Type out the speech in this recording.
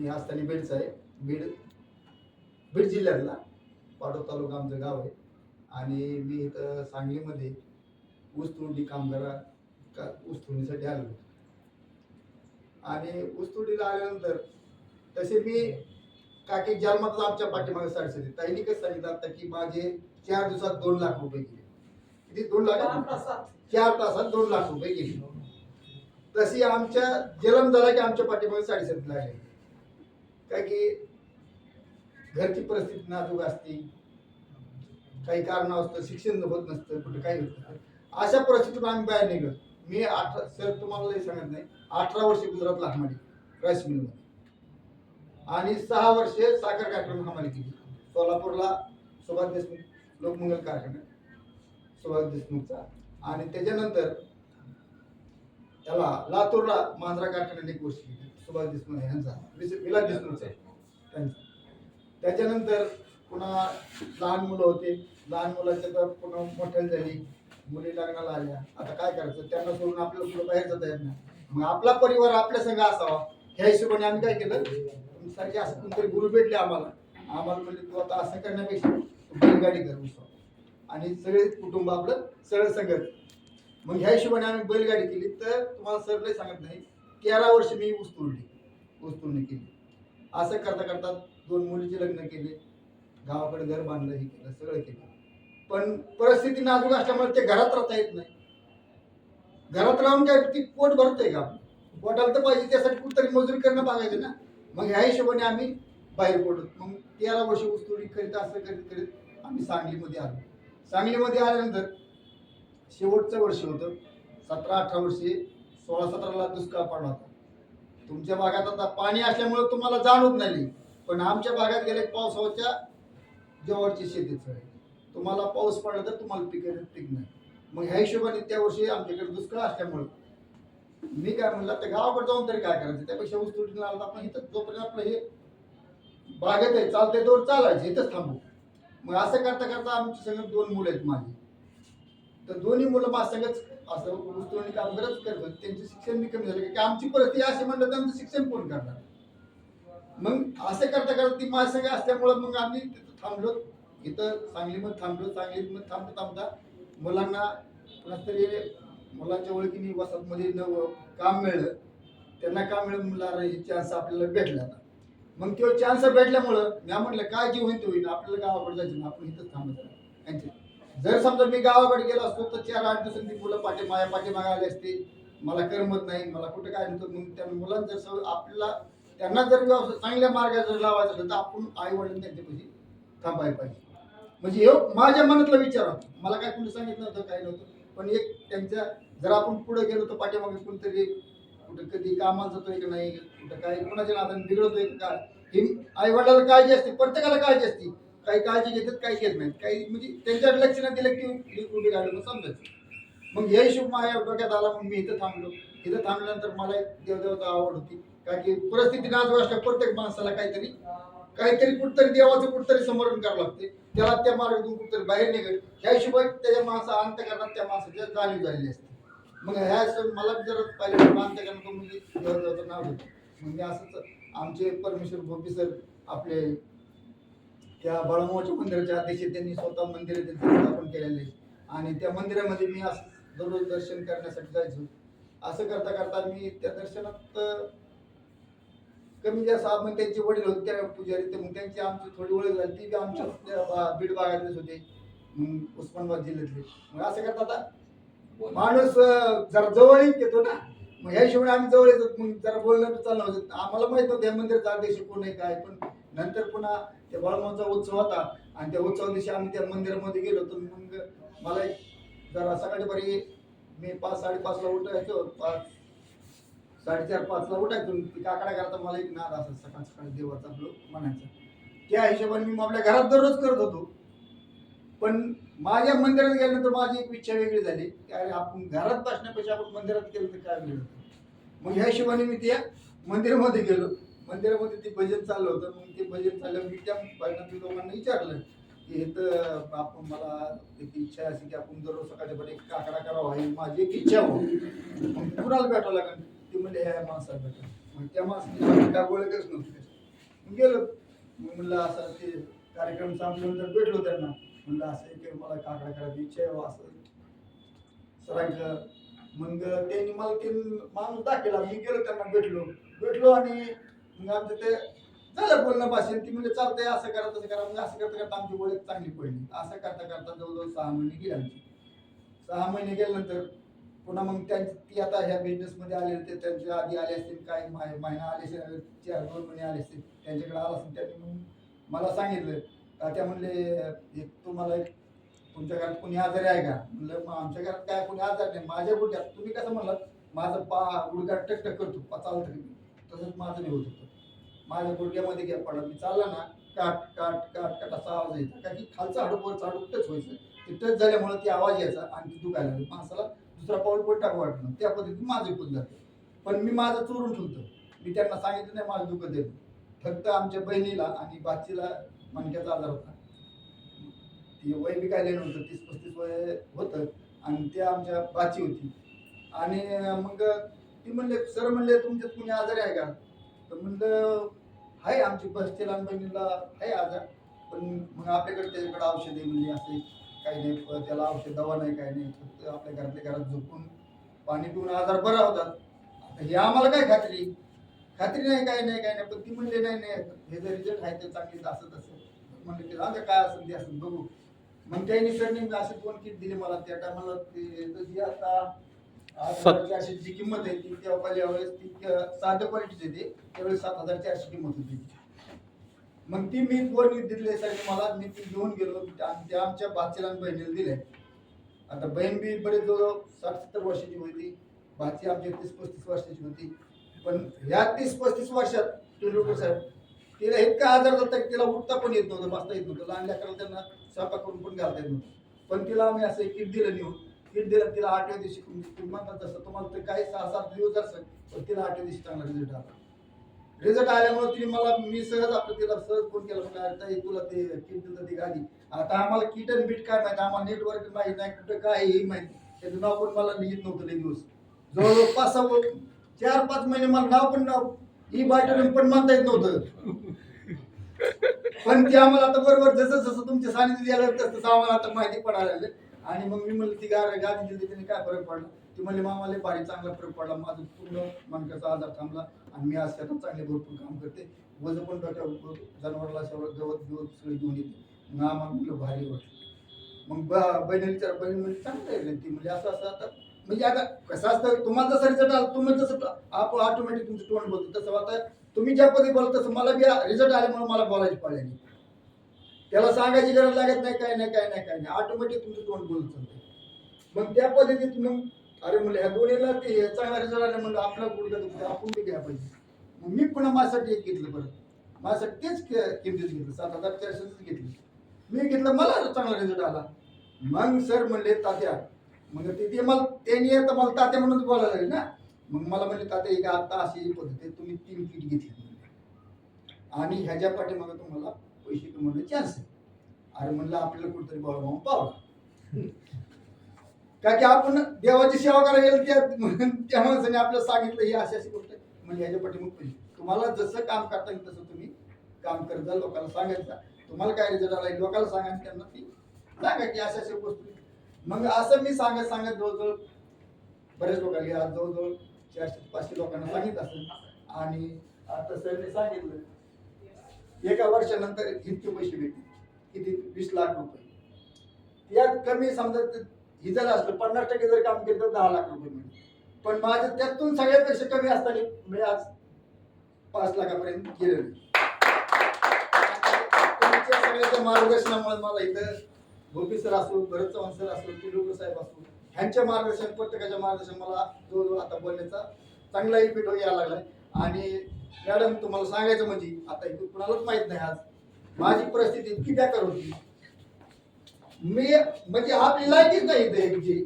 मी असताना बीडचा आहे. बीड बीड जिल्ह्यातला पाटोद तालुका आमचं गाव आहे. आणि मी इथं सांगलीमध्ये ऊसतोडी कामगारा का ऊसतोडीसाठी आलो आणि ऊसतोडीला आल्यानंतर तसे मी काकी जन्मातच आमच्या पाठीमागे साडेसाती ताईने कसं सांगितलं आता की माझे चार दिवसात दोन लाख रुपये गेले. किती? दोन लाख? चार तासात. दोन लाख रुपये गेले. तशी आमच्या जन्म झाला की आमच्या पाठीमागे साडेसाती लागले काय की घरची परिस्थिती नाजूक असते काही कारण असतं शिक्षण होत नसतं कुठं काही होत नसतं. अशा परिस्थितीतून आम्ही बाहेर निघलो. मी अठरा सर तुम्हाला सांगत नाही अठरा वर्षे गुजरातला हमाली राईस मिलमध्ये. आणि सहा वर्षे साखर कार्यक्रम हमाली केली सोलापूरला सुभाष देशमुख लोकमंगल कारखाना सुभाष देशमुखचा. आणि त्याच्यानंतर त्याला लातूरला मांजरा कारखान्यात एक वर्ष सुभाष देशमुख यांचा. विलास देशमुखचा. त्यांचा. त्याच्यानंतर पुन्हा लहान मुलं होते. लहान मुलाच्या तर पुन्हा मोठ्या झाली. मुली लग्नाला आल्या. आता काय करायचं? त्यांना सोडून आपल्याला पुढे बाहेर जाता येत नाही. मग आपला परिवार आपल्या संघ असावा. ह्या हिशोबाने आम्ही काय केलं? सारखे असं कोणतरी गुरु भेटले आम्हाला. आम्हाला म्हणजे तू आता असं करण्यापेक्षा बैलगाडी कर आणि सगळे कुटुंब आपलं सरळ संगत. मग ह्या हिशोबाने आम्ही बैलगाडी केली तर तुम्हाला सरळ सांगत नाही तेरा वर्ष मी ऊस तोडली ऊस तोडणी केली. असं करता करता दोन मुलीचे लग्न केले गावाकडे घर बांधलं हे केलं सगळं केलं. पण परिस्थिती नाजूक असल्यामुळे ते घरात राहता येत नाही. घरात राहून काय ती पोट भरतंय का? पोटाला तर पाहिजे त्यासाठी कुठतरी मजुरी करणं बघायचं ना. मग ह्या हिशोबाने आम्ही बाहेर पडलो. मग तेरा वर्ष ऊसतोडी करीत असं करीत करीत आम्ही सांगलीमध्ये आलो. सांगलीमध्ये आल्यानंतर शेवटचं वर्ष होतं. सतरा अठरा वर्षी सोळा सतराला दुष्काळ पडला होता. तुमच्या भागात आता पाणी असल्यामुळे तुम्हाला जाणवत नाही. पण आमच्या भागात गेले पावसाच्या जवळची शेतीच आहे. तुम्हाला पाऊस पडला तर तुम्हाला पिक पीक नाही. मग ह्या हिशोबाने त्या वर्षी आमच्याकडे दुष्काळ असल्यामुळे मी काय म्हणलं तर गावाकडे जाऊन तरी काय करायचं? त्यापेक्षा ऊस आला तर आपण इथं जोपर्यंत आपलं हे बागेत आहे चालतंय तोवर चालायचं इथंच थांबू. मग असं करता करता आमची सगळं दोन मुलं आहेत माझी. तर दोन्ही मुलं माझ्या असं ऊस काम करत करत होते. त्यांचे शिक्षण बी कमी झालं. की आमची परिस्थिती अशी म्हणलं त्यांचं शिक्षण कोण करणार. मग असं करता करता ती महासंघ असल्यामुळं मग आम्ही तिथं थांबलो. इथं सांगलीमध्ये थांबलो. सांगलीमध्ये थांबता थांबता मुलांना कुणातरी मुलांच्या ओळखीने वसतमध्ये न काम मिळलं. त्यांना काम मिळलं मुलाला हे चान्स आपल्याला भेटला मग तो चान्स भेटल्यामुळं मी म्हटलं काय जीव होईल ते होईल आपल्याला गावाकडे जायचं आपण इथंच थांबत यांचे जर समजा मी गावाकडे गेलो असतो तर चार आठ दिवसांनी मुलं पाठी माझ्या पाठीमागे आले असते. मला करमत नाही मला कुठं काय नव्हतं. मग त्या मुलांना जर आपल्याला त्यांना जर व्यवसाय चांगल्या मार्गात जर लावायचं असेल तर आपण आई वडील त्यांच्यापाशी थांबायला पाहिजे. म्हणजे हे माझ्या मनातला विचार होता. मला काय कोणी सांगितलं नव्हतं काय नव्हतं. पण एक त्यांच्या जर आपण पुढे गेलो तर पाठीमागे कोणतरी कुठं कधी कामाला जातोय की नाही कुठं काय कोणाच्या नादाने बिघडतोय का काय? ही आई वडिलाला काळजी असते प्रत्येकाला काळजी असते. काही काळजी घेतात काही घेत नाहीत. काही म्हणजे त्यांच्याकडे लक्ष नाही दिलं की कुठे मग समजायचं. मग हे हिशोब माझ्या डोक्यात आला मग मी इथं थांबलो. इथं थांबल्यानंतर मला एक देवदेवता आवड होती. कारण की परिस्थिती नाच असल्या प्रत्येक माणसाला काहीतरी काहीतरी कुठतरी देवाचं कुठतरी समर्पण करावं लागते. त्याला त्या मार्गातून कुठतरी बाहेर निघेल ह्या हिशोबाने त्याच्या माणसा अंतकरणात त्या माणसाच्या जाणीव झालेली असते. मग ह्या मला जर पाहिजे अंतकरणात म्हणजे देवदेवाचं नाव होतं मग मी असंच आमचे परमेश्वर भोपी सर आपले त्या बाळमावाच्या मंदिराच्या अध्यक्ष त्यांनी स्वतः मंदिर त्यांचं स्थापन केलेले आणि त्या मंदिरामध्ये मी असं दररोज दर्शन करण्यासाठी जायचो. असं करता करता मी त्या दर्शनात कमी जास्त आपण त्यांचे वडील होते त्या पुजारी ते मग त्यांची आमची थोडी ओळख झाली ती बी आमच्या बीड भागातलेच होते उस्मानाबाद जिल्ह्यातले. मग असं करता आता माणूस जर जरा जवळ येतो ना मग ह्या हिशोबाने आम्ही जवळ येतो मग जरा बोलणं तर चाललं होतं. आम्हाला माहीत नव्हतं या मंदिराचा अध्यक्ष कोण आहे काय पण नंतर पुन्हा त्या बाळमाचा उत्सव होता आणि त्या उत्सवा दिवशी आम्ही त्या मंदिरामध्ये गेलो तर मग मला एक जरा सकाळी बरी मी पाच साडेपाचला उठायचो. पाच साडेचार पाचला उठायचो. ती काकडा करता मला एक नाद असं सकाळ सकाळी देवाचा आपलं म्हणायचं. त्या हिशोबाने मी आपल्या घरात दररोज करत होतो. पण माझ्या मंदिरात गेल्यानंतर माझी एक इच्छा वेगळी झाली. की अरे आपण घरात बसण्यापेक्षा आपण मंदिरात गेलो तर काय मिळत मग ह्या हिशोबाने मी त्या मंदिरामध्ये गेलो. मंदिरामध्ये ते भजन चाललं होतं मग ते भजन चाललं मी त्या बायकांनी लोकांना विचारलं की इथं आपण मला एक इच्छा अशी की आपण दररोज सकाळच्या पण एक काकडा करावा ही माझी एक इच्छा हो. मग कुणाला भेटावं लागेल? ते म्हणले ह्या माणसाला भेटा मग त्या माणसाने काय ओळखच नव्हती. गेलो. मग म्हणलं असं ते कार्यक्रम संपल्यानंतर भेटलो त्यांना. म्हणलं असं आहे की मला काकडा करायची इच्छा आहे हो, असं. सरांचं मग त्यांनी मला ते माणूस दाखवला. मी गेलो त्यांना भेटलो. भेटलो आणि मग आमचं ते झालं बोलणं भाषण ती म्हणजे चालतंय असं करा तसं करा. म्हणजे असं करता करता आमची ओळख चांगली पडली. असं करता करता जवळजवळ सहा महिने गेले आमची. सहा महिने गेल्यानंतर पुन्हा मग त्यांची ती आता ह्या बिझनेसमध्ये आले ते त्यांच्या आधी आले असतील काही माहि- महिना आले असेल चार दोन महिने आले असतील त्यांच्याकडे आला असेल त्यांनी मग मला सांगितलं. का त्या म्हणले एक तुम्हाला एक तुमच्या घरात कोणी आजारी आहे का? म्हणलं मग आमच्या घरात काय कोणी आजार नाही. माझ्या गुडघ्यात तुम्ही कसं म्हणलात माझं पा गुडघ्यात टक टक करतो पा चालतं तसंच माझं बी होत होतं माझ्या गुडघ्यामध्ये गॅप पडला मी चालला ना काट काट काट काट असा आवाज यायचा. कारण की खालचा हाडूक वरचा हाडूक टच व्हायचं. ते टच झाल्यामुळे ती आवाज यायचा आणि ती दुखायला लागली. माणसाला दुसरा पाऊल पण टाकू वाटलं त्या पद्धतीने माझं पण जातं पण मी माझं चोरून ठेवतो मी त्यांना सांगितलं नाही माझं दुखत देत फक्त आमच्या बहिणीला आणि बाचीला मणक्याचा आजार होता. ती वय बी काय नव्हतं तीस पस्तीस वय होतं. आणि ते आमच्या बाची होती. आणि मग ती म्हणले सर म्हणले तुमच्यात कुणी आजारी आहे का? तर म्हणलं आहे आमची बसते लहान बहिणीला आहे आजार पण मग आपल्याकडे त्याच्याकडे औषध आहे म्हणजे असे काही नाही त्याला औषध दवा नाही काही नाही फक्त आपल्या घरातल्या घरात झोपून पाणी पिऊन आजार बरा होतात. आता हे आम्हाला काय खात्री? खात्री नाही काही नाही काही नाही पण ती म्हणले नाही नाही हे जर रिझल्ट आहे ते चांगली असं तसं. म्हणले ते राहू काय असेल ते असेल बघू. मग त्यांनी सरने असे दोन किट दिले मला त्या टायमाला ते तर जी आता सात- हजार चारशे जी किंमत आहे ती तेव्हा पहिल्या वेळेस ती त्या साध्या क्वालिटीची येते त्यावेळेस सात हजार चारशे किंमत होती मग ती मी दोन दिले साठी मला मी ती घेऊन गेलो आणि त्या आमच्या बाचीला आणि बहिणीला दिले आता बहीण बी बरेच जवळ साठ सत्तर वर्षाची होती. भाची आमची तीस पस्तीस वर्षाची होती. पण ह्या तीस पस्तीस वर्षात टेंडुलकर साहेब तिला इतका आजार झाला की तिला उठता पण येत नव्हतं बसता येत नव्हतं. लहान लेकराला त्यांना स्वयंपाक करून पण घालता येत नव्हतं. पण तिला आम्ही असं किट दिलं नेऊन. किट दिलं तिला आठव्या दिवशी तुम्ही म्हणतात तसं तुम्हाला ते काही सहा सात दिवस असेल पण तिला आठव्या दिवशी चांगला रिझल्ट आला. रिझल्ट आल्यामुळे तिने मला मी सहज आपलं तिला सहज फोन केला म्हणजे अरे ताई तुला ते किट दिलं ती गाडी. आता आम्हाला किट आणि बीट काय माहिती? आम्हाला नेटवर्क माहीत नाही कुठं काय हे माहिती त्याचं नाव पण मला लिहित नव्हतं ते दिवस. जवळजवळ पाच सहा चार पाच महिने मला नाव पण नाव ई बायटन पण म्हणता येत नव्हतं. पण ते आम्हाला आता बरोबर जसं जसं तुमच्या सानिध्य आलं तसं तसं आम्हाला आता माहिती पडायला लागले. आणि मग मी म्हणलं ती गा गाडी दिली त्याने काय फरक पडला? ती म्हणले मामाला भारी चांगला फरक पडला. माझं पूर्ण मनकाचा आजार थांबला आणि मी आज शेतात चांगले भरपूर काम करते. वजन पण डोक्यावर जनावराला सगळं गवत बिवत सगळं घेऊन येते. मग आम्हाला म्हणलं भारी वाटलं. मग बहिणी विचार बहीण म्हणजे चांगलं आहे ती म्हणजे असं असं आता म्हणजे आता कसं असतं तुम्हाला जसं रिझल्ट आला तुम्ही जसं आपण ऑटोमॅटिक तुमचं तोंड बोलतो तसं आता तुम्ही ज्या पदी बोलता तसं मला बी रिझल्ट आल्यामुळे मला बोलायची पाळी त्याला सांगायची गरज लागत नाही काय नाही काय नाही काय नाही. ऑटोमॅटिक तुमचं तोंड बोलत चालतं मग त्या पद्धतीत मग अरे म्हणलं ह्या दोन्हीला ते चांगला रिझल्ट आला म्हणलं आपला गुडघा दुखतो आपण बी घ्या पाहिजे. मग मी पुन्हा माझ्यासाठी एक घेतलं परत. माझ्यासाठी तेच किमतीच घेतलं. सात हजार चारशेच घेतलं. मी घेतलं मला चांगला रिझल्ट आला. मग सर म्हणले तात्या मग ते ते मला त्यांनी आता मला तात्या म्हणून बोलायला लागले ना. मग मला म्हणले तात्या एक आता अशी पद्धत तुम्ही तीन किट घेतली. आणि ह्याच्या पाठीमागे तुम्हाला पैसे कमवण्याचे चान्स आहे. अरे म्हणलं आपल्याला कुठेतरी बाबा मामा पावला का की आपण देवाची सेवा करायला गेलो त्या त्या माणसाने आपल्याला सांगितलं ही अशी अशी गोष्ट आहे. म्हणजे ह्याच्या पाठीमागे पैसे तुम्हाला जसं काम करता येईल तसं तुम्ही काम करत जा लोकांना सांगायचं तुम्हाला काय रिझल्ट आला लोकांना सांगायचं त्यांना ती सांगा की अशा अशा गोष्टी. मग असं मी सांगत सांगत जवळजवळ बऱ्याच लोकांनी आज जवळजवळ चारशे पाचशे लोकांना सांगित असेल. आणि आता सरने सांगितलं एका वर्षानंतर इतके पैसे भेटतील. किती? वीस लाख रुपये. यात कमी समजा हि जर असलं पन्नास टक्के जर काम केलं तर दहा लाख रुपये मिळतील. पण माझ्या त्यातून सगळ्यापेक्षा कमी असताना मी आज पाच लाखापर्यंत गेलेलो तुमच्या सगळ्याच्या मार्गदर्शनामुळे मला इथं गोपी सर असो भरत चव्हाण सर असो किलोकर साहेब असो ह्यांच्या मार्गदर्शन प्रत्येकाच्या मार्गदर्शन मला जवळजवळ आता बोलण्याचा चांगला इफेक्ट यायला लागलाय. आणि मॅडम तुम्हाला सांगायचं म्हणजे आता इथं कुणालाच माहीत नाही आज. माझी परिस्थिती इतकी बेकार होती. मी म्हणजे आपली लायकीच नाही इथे.